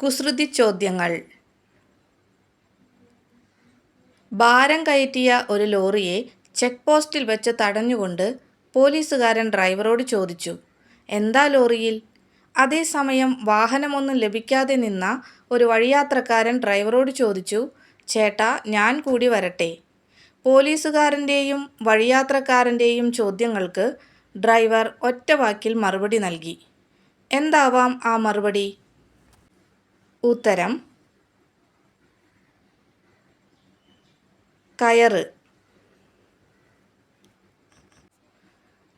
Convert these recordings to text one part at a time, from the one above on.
കുസൃതി ചോദ്യങ്ങൾ. ഭാരം കയറ്റിയ ഒരു ലോറിയെ ചെക്ക് പോസ്റ്റിൽ വെച്ച് തടഞ്ഞുകൊണ്ട് പോലീസുകാരൻ ഡ്രൈവറോട് ചോദിച്ചു എന്താ ലോറിയിൽ? അതേസമയം വാഹനമൊന്നും ലഭിക്കാതെ നിന്ന ഒരു വഴിയാത്രക്കാരൻ ഡ്രൈവറോട് ചോദിച്ചു ചേട്ടാ ഞാൻ കൂടി വരട്ടെ? പോലീസുകാരന്റെയും വഴിയാത്രക്കാരന്റെയും ചോദ്യങ്ങൾക്ക് ഡ്രൈവർ ഒറ്റ വാക്കിൽ മറുപടി നൽകി. എന്താവാം ആ മറുപടി? ഉത്തരം. കയറ്.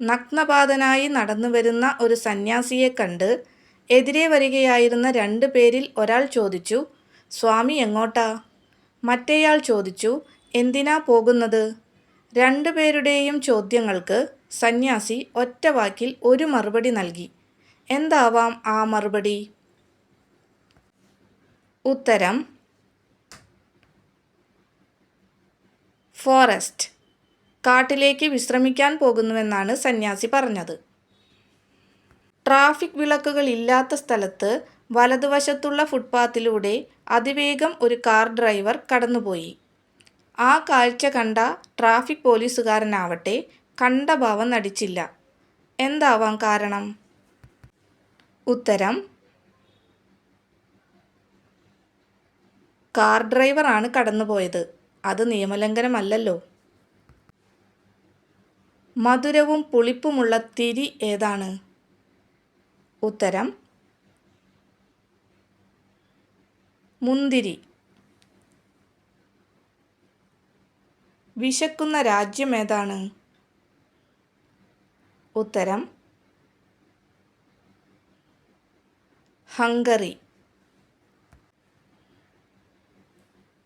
നഗ്നപാതനായി നടന്നു വരുന്ന ഒരു സന്യാസിയെ കണ്ട് എതിരെ വരികയായിരുന്ന രണ്ടു പേരിൽ ഒരാൾ ചോദിച്ചു സ്വാമി എങ്ങോട്ടാ? മറ്റേയാൾ ചോദിച്ചു എന്തിനാ പോകുന്നത്? രണ്ടുപേരുടെയും ചോദ്യങ്ങൾക്ക് സന്യാസി ഒറ്റവാക്കിൽ ഒരു മറുപടി നൽകി. എന്താവാം ആ മറുപടി? ഉത്തരം ഫോറസ്റ്റ്. കാട്ടിലേക്ക് വിശ്രമിക്കാൻ പോകുന്നുവെന്നാണ് സന്യാസി പറഞ്ഞത്. ട്രാഫിക് വിളക്കുകൾ ഇല്ലാത്ത സ്ഥലത്ത് വലതുവശത്തുള്ള ഫുട്പാത്തിലൂടെ അതിവേഗം ഒരു കാർ ഡ്രൈവർ കടന്നുപോയി. ആ കാഴ്ച കണ്ട ട്രാഫിക് പോലീസുകാരനാവട്ടെ കണ്ട ഭാവം നടിച്ചില്ല. എന്താവാം കാരണം? ഉത്തരം കാർ ഡ്രൈവറാണ് കടന്നുപോയത്. അത് നിയമലംഘനമല്ലല്ലോ. മധുരവും പുളിപ്പുമുള്ള തിരി ഏതാണ്? ഉത്തരം മുന്തിരി. വിശക്കുന്ന രാജ്യം ഏതാണ്? ഉത്തരം Hungary.